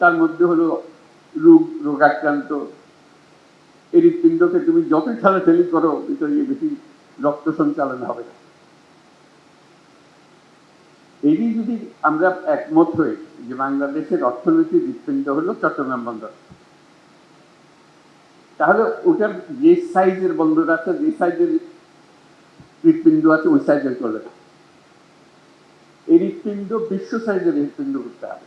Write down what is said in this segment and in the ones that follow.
তার মধ্যে হলো রোগ, রোগাক্রান্ত। হৃৎপিণ্ডকে তুমি যতই ঠেলাঠেলি করো, ভিতরে বেশি রক্ত সঞ্চালন হবে না। এটি যদি আমরা একমত হই যে বাংলাদেশের অর্থনৈতিক হৃৎপিণ্ড হলো চট্টগ্রাম বন্দর, তাহলে ওটার যে সাইজের বন্দর আছে, যে সাইজের হৃৎপিণ্ড আছে, ওই সাইজের চলে না। এই হৃৎপিণ্ড বিশ্ব সাইজের হৃৎপিণ্ড করতে হবে।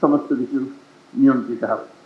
সমস্ত কিছু নিয়ন্ত্রিত হবে